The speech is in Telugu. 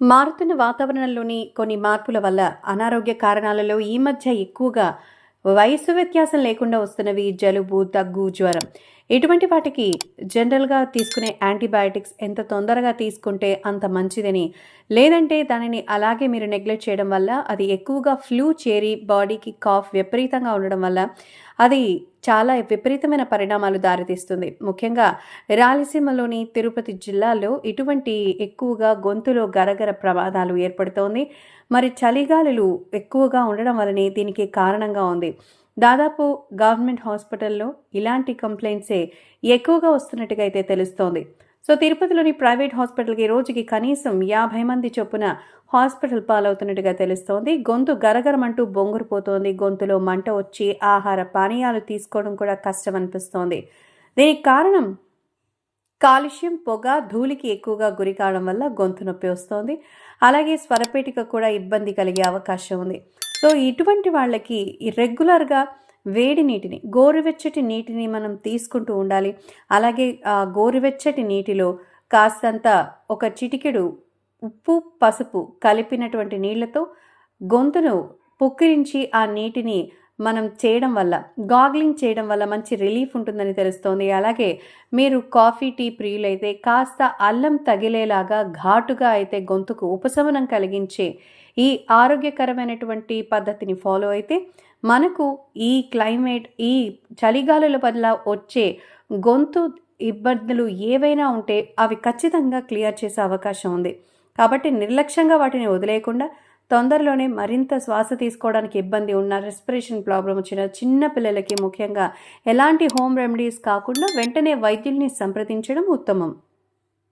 మారుతున్న వాతావరణంలోని కొన్ని మార్పుల వల్ల అనారోగ్య కారణాలలో ఈ మధ్య ఎక్కువగా వయసు వ్యత్యాసం లేకుండా వస్తున్నవి జలుబు దగ్గు జ్వరం. ఇటువంటి వాటికి జనరల్గా తీసుకునే యాంటీబయాటిక్స్ ఎంత తొందరగా తీసుకుంటే అంత మంచిదని లేదంటే దానిని అలాగే మీరు నెగ్లెక్ట్ చేయడం వల్ల అది ఎక్కువగా ఫ్లూ చేరి బాడీకి కాఫ్ విపరీతంగా ఉండడం వల్ల అది చాలా విపరీతమైన పరిణామాలు దారితీస్తుంది. ముఖ్యంగా రాయలసీమలోని తిరుపతి జిల్లాలో ఇటువంటి ఎక్కువగా గొంతులో గరగర ప్రమాదాలు ఏర్పడుతోంది. మరి చలిగాలులు ఎక్కువగా ఉండడం వల్లనే దీనికి కారణంగా ఉంది. దాదాపు గవర్నమెంట్ హాస్పిటల్లో ఇలాంటి కంప్లైంట్సే ఎక్కువగా వస్తున్నట్టుగా అయితే తెలుస్తోంది. సో తిరుపతిలోని ప్రైవేట్ హాస్పిటల్కి రోజుకి కనీసం యాభై మంది చొప్పున హాస్పిటల్ పాలవుతున్నట్టుగా తెలుస్తోంది. గొంతు గరగరమంటూ బొంగురుపోతోంది. గొంతులో మంట వచ్చి ఆహార పానీయాలు తీసుకోవడం కూడా కష్టం అనిపిస్తోంది దీనికి కారణం కాలుష్యం పొగ ధూళికి ఎక్కువగా గురి కావడం వల్ల గొంతు నొప్పి వస్తోంది. అలాగే స్వరపేటిక కూడా ఇబ్బంది కలిగే అవకాశం ఉంది. సో ఇటువంటి వాళ్ళకి రెగ్యులర్గా వేడి నీటిని గోరువెచ్చటి నీటిని మనం తీసుకుంటూ ఉండాలి. అలాగే ఆ గోరువెచ్చటి నీటిలో కాస్తంత ఒక చిటికెడు ఉప్పు పసుపు కలిపినటువంటి నీళ్ళతో గొంతును పుక్కిరించి ఆ నీటిని మనం చేయడం వల్ల గాగ్లింగ్ చేయడం వల్ల మంచి రిలీఫ్ ఉంటుందని తెలుస్తోంది. అలాగే మీరు కాఫీ టీ ప్రియులైతే కాస్త అల్లం తగిలేలాగా ఘాటుగా అయితే గొంతుకు ఉపశమనం కలిగించే ఈ ఆరోగ్యకరమైనటువంటి పద్ధతిని ఫాలో అయితే మనకు ఈ క్లైమేట్ ఈ చలిగాలుల వల్ల వచ్చే గొంతు ఇబ్బందులు ఏవైనా ఉంటే అవి ఖచ్చితంగా క్లియర్ చేసే అవకాశం ఉంది. కాబట్టి నిర్లక్ష్యంగా వాటిని వదిలేయకుండా తొందరలోనే మరింత శ్వాస తీసుకోవడానికి ఇబ్బంది ఉన్న రెస్పిరేషన్ ప్రాబ్లం వచ్చిన చిన్న పిల్లలకి ముఖ్యంగా ఎలాంటి హోమ్ రెమెడీస్ కాకుండా వెంటనే వైద్యుల్ని సంప్రదించడం ఉత్తమం.